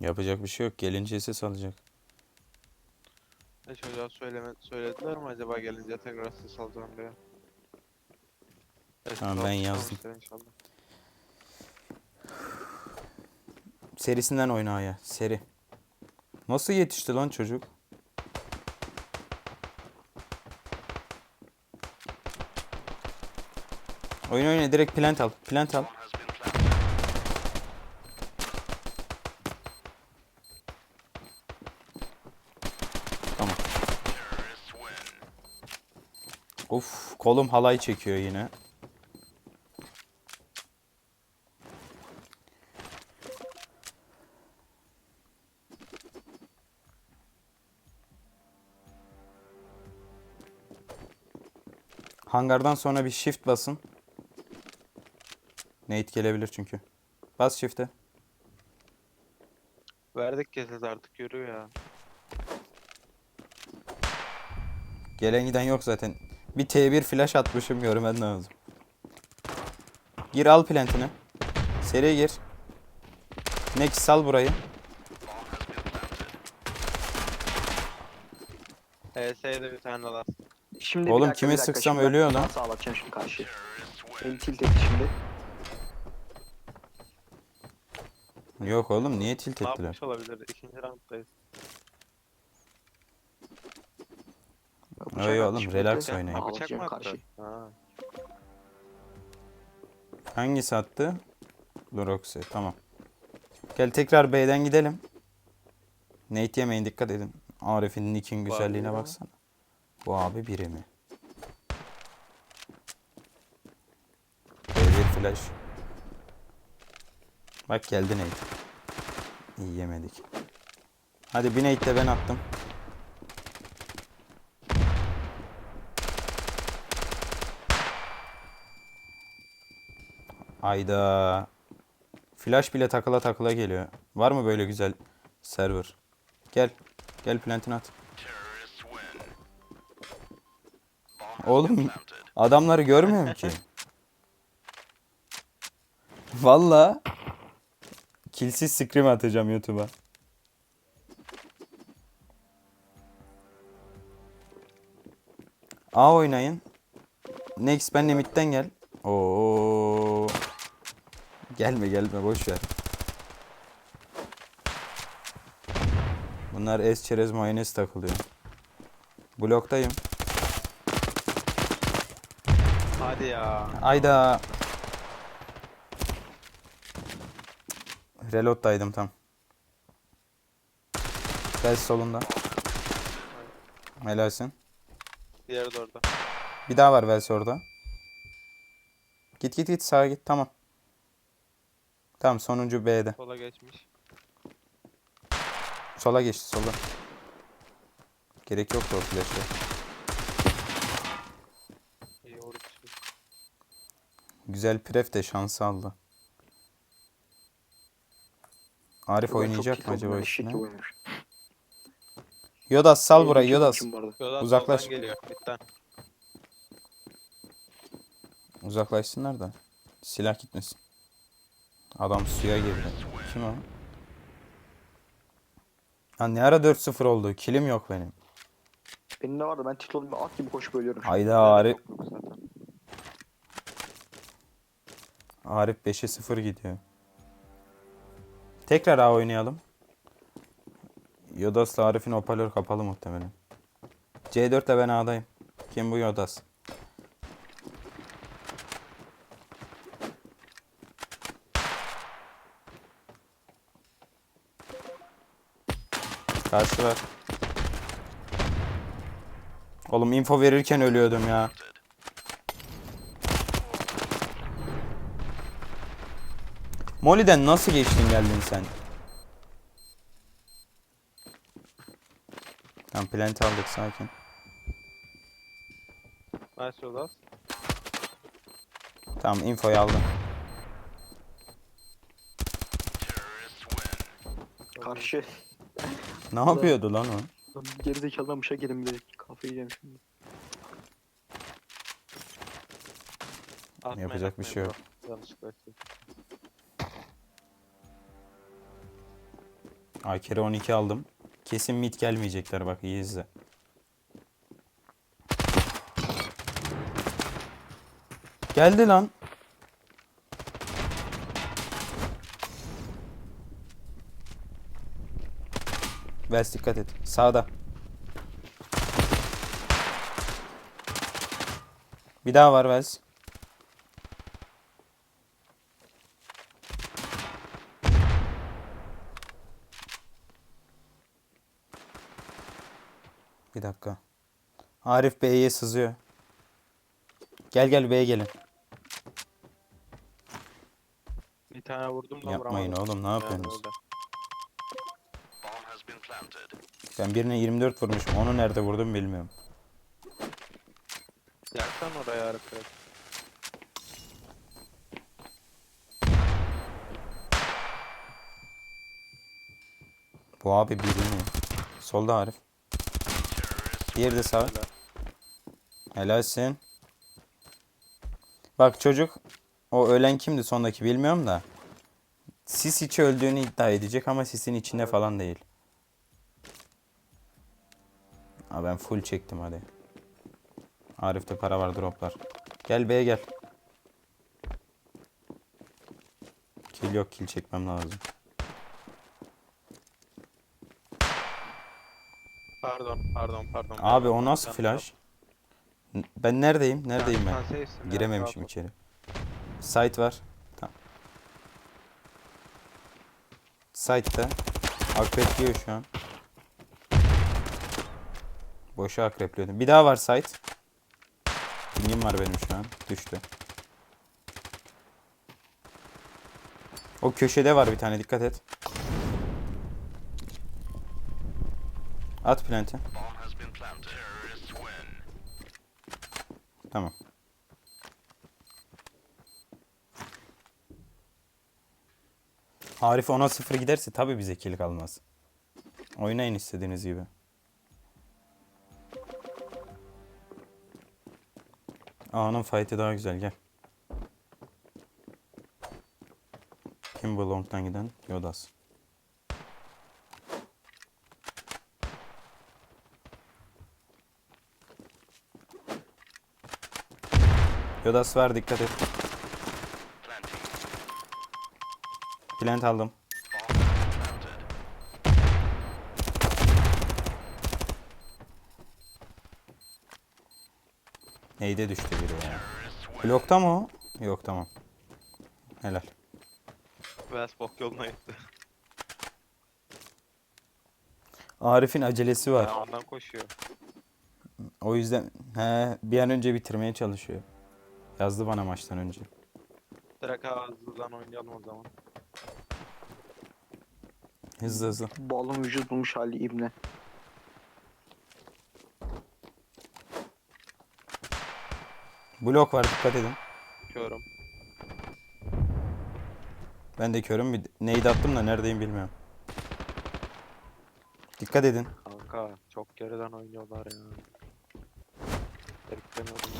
Yapacak bir şey yok. Gelince ses alacak. Ne çocuğa söyleme, söylediler mi acaba gelince tekrar ses alacağım diye. Evet, Tamam, ben yazdım. inşallah. Serisinden oyna ya. Seri. Nasıl yetişti lan çocuk? Oyun oyna direkt plant al. Plant al. Tamam. Of kolum halay çekiyor yine. Hangardan sonra bir shift basın. Nate gelebilir çünkü. Bas shift'e. Verdik kesesi artık yürü ya. Gelen giden yok zaten. Bir T1 flash atmışım görmen lazım. Gir al plantini. Seri gir. Next sal burayı. HS'ye de bir tane daha. Şimdi bir Oğlum dakika, kime bir dakika. sıksam Şimdi ben ölüyor lan. Ağlatacağım şimdi karşı? El tilt etti şimdi. Yok oğlum niye tilt Ne ettiler? yapmış olabilir? İkinci rounddayız. Öyle attı oğlum, relax oynayın. Ha, bıçak mı attı? karşı. Ha. Hangisi attı? Luroxy tamam. Gel tekrar B'den gidelim. Nate yemeyin dikkat edin. Arif'in nick'in güzelliğine ya. baksana. Bu abi biri mi? B1 flash. Bak geldi Nate. İyi yemedik. Hadi bir Nate de ben attım. Ayda. Flash bile takıla takıla geliyor. Var mı böyle güzel server? Gel. Gel plantini at. Oğlum adamları görmüyorum ki. Valla kilsiz scream atacağım YouTube'a. A oynayın. Next ben midden gel. Oo. Gelme gelme boş ver. Bunlar es çerez mayonez takılıyor. Bloktayım. Hadi ya. Ayda. Reload'daydım tam. Gel solunda. Helalsin. Diğeri de orada. Bir daha var Vels orada. Git git git sağa git tamam. Tamam sonuncu B'de. Sola geçmiş. Sola geçti sola. Gerek yoktu o flash'e. İyi vurdu. Güzel pref de şansı aldı. Arif çok oynayacak mı acaba eşek üstüne? oynamış. Yodas sal El burayı tilt Yodas. için bu arada. Yodan Uzaklaş. soldan geliyor. Bitten. Uzaklaşsınlar da. Silah gitmesin. Adam suya girdi. Kim o? Ha ne ara 4-0 oldu? Kilim yok benim. Benim de vardı ben tilt oldum at gibi koşup ölüyorum. Hayda Arif. Arif 5'e 0 gidiyor. Tekrar A oynayalım. Yodas'la Arif'in hoparlör kapalı muhtemelen. C4'te ben A'dayım. Kim bu Yodas? Karşı var. Oğlum info verirken ölüyordum ya. Molly'den nasıl geçtin geldin sen? Tamam plant aldık sakin. Nice Yodas. Tamam infoyu aldım. Karşı. Ne yapıyordu lan o? Lan Gerizekalıdan bıçak yedim bir de kafayı yiyeceğim şimdi. Atmayın, Yapacak bir atmayın şey yok. Yanlışlıkla ettim. Akere 12 aldım. Kesin mid gelmeyecekler bak iyi izle. Geldi lan. Vels dikkat et. Sağda. Bir daha var Vels. Bir dakika. Arif Bey'e sızıyor. Gel gel B'ye gelin. Bir tane vurdum da Yapmayın vuramadım. oğlum ne Yani yapıyorsunuz? orada. Ben birine 24 vurmuşum. Onu nerede vurdum bilmiyorum. Yaksan oraya Arif Bey. Bu abi birini. Solda Arif. Diğeri de sağ. Helal. Helalsin. Bak çocuk o ölen kimdi sondaki bilmiyorum da. Sis içi öldüğünü iddia edecek ama sisin içinde falan değil. Ha ben full çektim hadi. Arif'te para var droplar. Gel B'ye gel. Kill yok kill çekmem lazım. Pardon, pardon, pardon. Abi o nasıl flash? Ben neredeyim? Neredeyim ben? Girememişim içeri. Site var. Tamam. Site'da. Akrepliyor şu an. Boşa akrepliyordum. Bir daha var site. Pingim var benim şu an. Düştü. O köşede var bir tane dikkat et. At plant'i. Tamam. Arif 10'a 0 giderse tabii bize kill kalmaz. Oynayın istediğiniz gibi. A'nın fight'i daha güzel gel. Kim bu long'dan giden? Yodas. Yodas var dikkat et. Plant aldım. Neyde düştü biri ya? Blokta mı o? Yok tamam. Helal. Vels bok yoluna gitti. Arif'in acelesi var. Yani ondan koşuyor. O yüzden he, bir an önce bitirmeye çalışıyor. Yazdı bana maçtan önce. Direkt hızlıdan oynayalım o zaman. Hızlı hızlı. Balım vücut bulmuş hali ibne. Blok var dikkat edin. Körüm. Ben de körüm. Bir neydi attım da neredeyim bilmiyorum. Dikkat edin. Kanka çok geriden oynuyorlar ya. Beklemiyorum.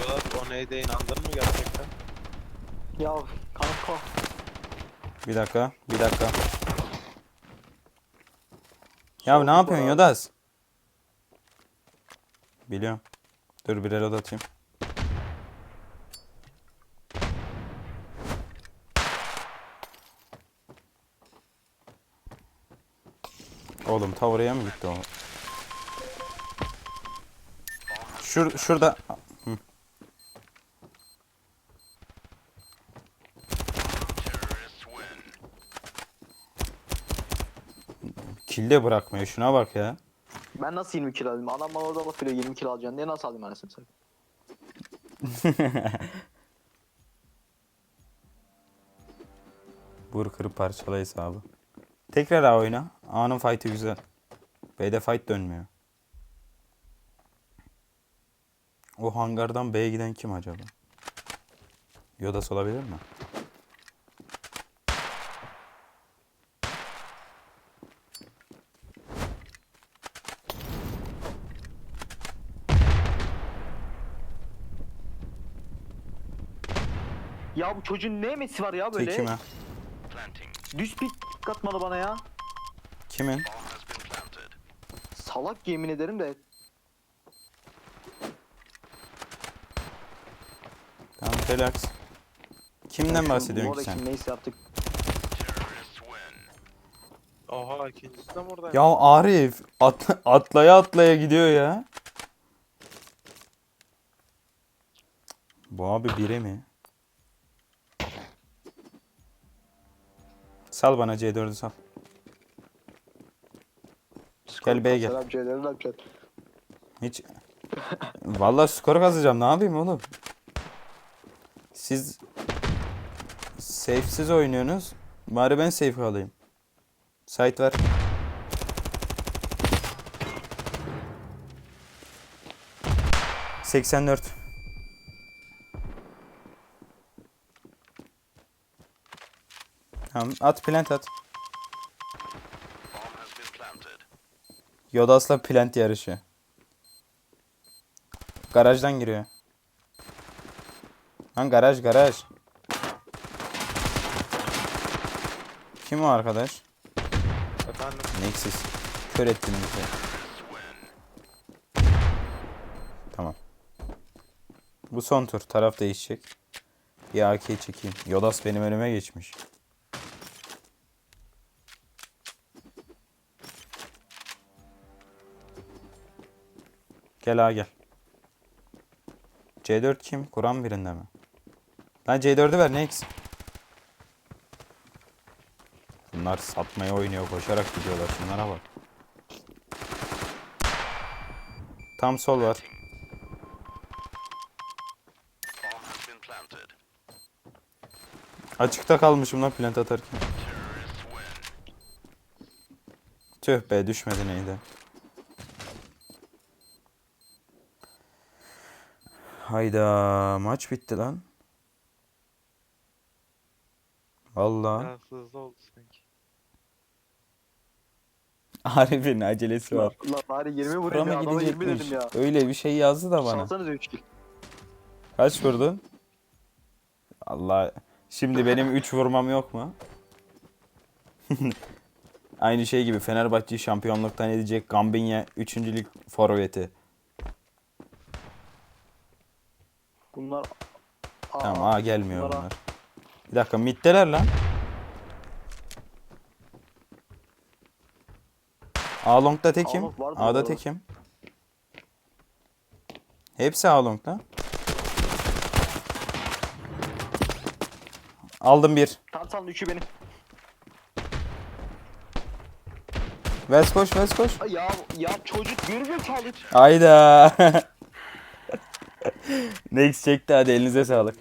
Yola o neyde inandın mı gerçekten? Ya kanka. Bir dakika. Bir dakika. Ya ne yapıyorsun Yodas? Biliyorum. Dur bir reload atayım. Oğlum ta oraya mı gitti o? Şur şurada. Hı. Kille bırakmıyor. Şuna bak ya. Ben nasıl 20 kilo alayım? Adam bana orada laf veriyor 20 kilo alacaksın diye nasıl alayım anasını satayım? Vur kırıp parçala hesabı. Tekrar A oyna. A'nın fight'ı güzel. B'de fight dönmüyor. O hangardan B'ye giden kim acaba? Yodas olabilir mi? Ya bu çocuğun ne emesi var ya böyle? Tekime. Düz pik atmadı bana ya. Kimin? Salak yemin ederim de. Tamam relax. Kimden bahsediyorsun ki sen? Neyse yaptık. Oha ikincisi de mi? Ya Arif at- atlaya atlaya gidiyor ya. Bu abi biri mi? Sal bana C4'ü sal. Gel B'ye gel. Selam şeyleri ne yapacaksın? Hiç... Vallahi skor kazacağım. Ne yapayım oğlum? Siz... Safe'siz oynuyorsunuz. Bari ben safe alayım. Site ver. Seksen dört. Tamam at plant at. Yodas'la plant yarışı. Garajdan giriyor. Lan garaj garaj. Kim o arkadaş? Efendim Nexus. Kör ettin bizi. Tamam. Bu son tur. Taraf değişecek. Bir AK çekeyim. Yodas benim önüme geçmiş. Gel ha gel. C4 kim? Kur'an birinde mi? Lan C4'ü ver Nex. Bunlar satmaya oynuyor. Koşarak gidiyorlar. Şunlara bak. Tam sol var. Açıkta kalmışım lan plant atarken. Tüh be düşmedi neydi. Hayda maç bitti lan. Vallahi. biraz hızlı oldu sanki. Arif'in acelesi var. Lan, lan bari 20 Skora vurayım ya. Adama 20 gidecekmiş? dedim ya. Öyle bir şey yazdı da bana. Salsanıza 3 kill. Kaç vurdun? Allah. Şimdi benim 3 vurmam yok mu? Aynı şey gibi Fenerbahçe'yi şampiyonluktan edecek Gambinya 3. lig forveti. Bunlar... Aa, Tamam A gelmiyor bunlara- bunlar. Bir dakika middeler lan. A long'da tekim. long vardı A'da orada. tekim. Hepsi A long'da. Aldım bir. Salın 3'ü benim. Vers koş, vers koş. Ay Ya ya çocuk görmüyor ki Ayda. Next çekti hadi elinize sağlık.